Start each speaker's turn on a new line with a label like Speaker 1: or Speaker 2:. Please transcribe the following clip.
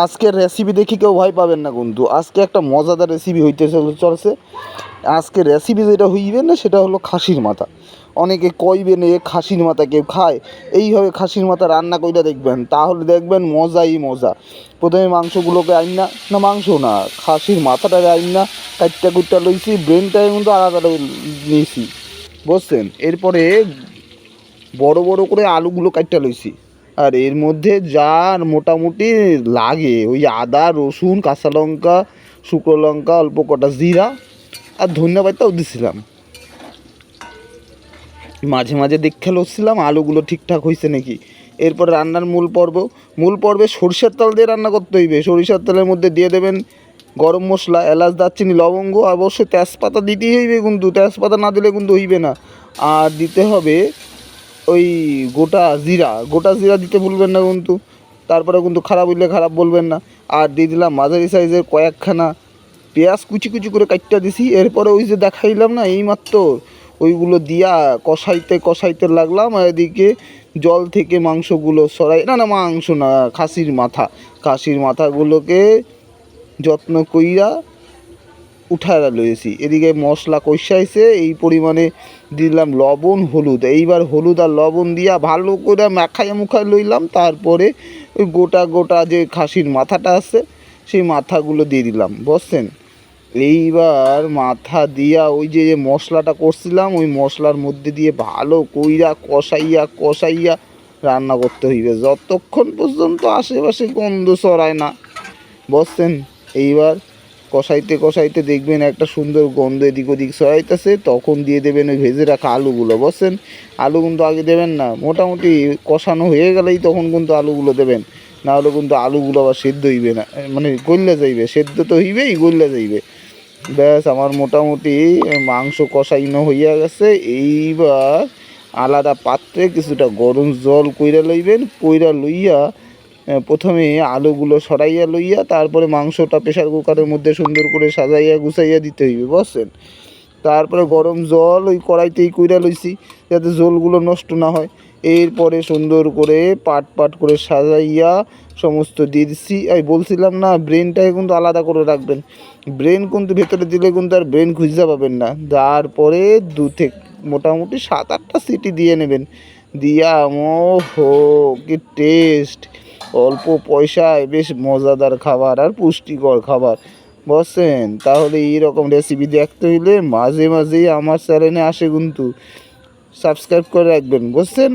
Speaker 1: আজকের রেসিপি দেখি কেউ ভয় পাবেন না কিন্তু আজকে একটা মজাদার রেসিপি হইতে চল- চলছে। আজকে রেসিপি যেটা হইবে না, সেটা হলো খাসির মাথা। অনেকে কইবেন এ খাসির মাথা কেউ খায়? এইভাবে খাসির মাথা রান্না কইরা দেখবেন। তাহলে দেখবেন মজাই মজা। প্রথমে মাংসগুলোকে আইন না না মাংস না, খাসির মাথাটাকে আইন না কাটটা কুটটা লইছি ব্রেনটাকে কিন্তু আলাদা নিয়েছি। বুঝছেন? এরপরে বড় বড় করে আলুগুলো কাটটা লইছি। আর এর মধ্যে যার মোটামুটি লাগে, ওই আদা, রসুন, কাঁচা লঙ্কা, শুকনো লঙ্কা, অল্প কটা জিরা আর ধন্যবাদটাও দিছিলাম। মাঝে মাঝে দেখে লচ্ছিলাম আলুগুলো ঠিকঠাক হয়েছে নাকি? এরপর রান্নার মূল পর্ব। মূল পর্বে সরিষার তেল দিয়ে রান্না করতে হইবে। সরিষার তেলের মধ্যে দিয়ে দেবেন গরম মশলা, এলাচ, দারচিনি, লবঙ্গ অবশ্যই তেজপাতা দিতেই হইবে কিন্তু, তেজপাতা না দিলে কিন্তু হইবে না। আর দিতে হবে ওই গোটা জিরা গোটা জিরা দিতে ভুলবেন না কিন্তু। তারপরে কিন্তু খারাপ হইলে খারাপ বলবেন না। আর দিয়ে দিলাম মাঝারি সাইজের কয়েকখানা পেঁয়াজ কুচি কুচি করে কাটটা দিছি। এরপরে ওই যে দেখাইলাম না এই মাত্র ওইগুলো দিয়া কষাইতে কষাইতে লাগলাম। এদিকে জল থেকে মাংসগুলো সরাই না না, মাংস না, খাসির মাথা। খাসির মাথাগুলোকে যত্ন কইরা উঠায় লয়েছি এদিকে মশলা কষাইছে এই পরিমাণে দিলাম লবণ, হলুদ। এইবার হলুদ আর লবণ দিয়া ভালো করে মাখায় মুখায় লইলাম, তারপরে ওই গোটা গোটা যে খাসির মাথাটা আছে, সেই মাথাগুলো দিয়ে দিলাম, বুঝছেন? এইবার মাথা দিয়া ওই যে মশলাটা করছিলাম, ওই মশলার মধ্যে দিয়ে ভালো কইরা কষাইয়া কষাইয়া রান্না করতে হইবে। যতক্ষণ পর্যন্ত আশেপাশে গন্ধ ছড়ায় না বসছেন এইবার কষাইতে কষাইতে দেখবেন একটা সুন্দর গন্ধ এদিক ওদিক ছড়াইতেছে, তখন দিয়ে দেবেন ওই ভেজে রাখা আলুগুলো, বুঝছেন? আলু কিন্তু আগে দেবেন না, মোটামুটি কষানো হয়ে গেলেই তখন কিন্তু আলুগুলো দেবেন না হলে কিন্তু আলুগুলো আবার সেদ্ধ হইবে না মানে গল্লা যাইবে, সেদ্ধ তো হইবেই গল্লা যাইবে। ব্যাস, আমার মোটামুটি মাংস কষাইনো হইয়া গেছে, এইবার আলাদা পাত্রে কিছুটা গরম জল কইরা লইবেন, কইরা লইয়া প্রথমে আলুগুলো সরাইয়া লইয়া তারপরে মাংসটা প্রেশার কুকারের মধ্যে সুন্দর করে সাজাইয়া গুছাইয়া দিতে হইবে, বুঝছেন? তারপরে গরম জল ওই কড়াইতেই কইরা লইছি যাতে জলগুলো নষ্ট না হয়। এরপরে সুন্দর করে পাট পাট করে সাজাইয়া সমস্ত দিয়ে দিচ্ছি। আমি বলছিলাম না ব্রেনটাকে কিন্তু আলাদা করে রাখবেন। ব্রেন কিন্তু ভেতরে দিলে কিন্তু আর ব্রেন খুঁজে পাবেন না। তারপরে দু থেকে মোটামুটি সাত আটটা সিটি দিয়ে নেবেন। দিয়া ও হো কি টেস্ট অল্প পয়সায় বেশ মজাদার খাবার আর পুষ্টিকর খাবার। বসেন, তাহলে এইরকম রেসিপি দেখতে হইলে মাঝে মাঝেই আমার চ্যানেলে আসে কিন্তু। সাবস্ক্রাইব করে রাখবেন বুঝছেন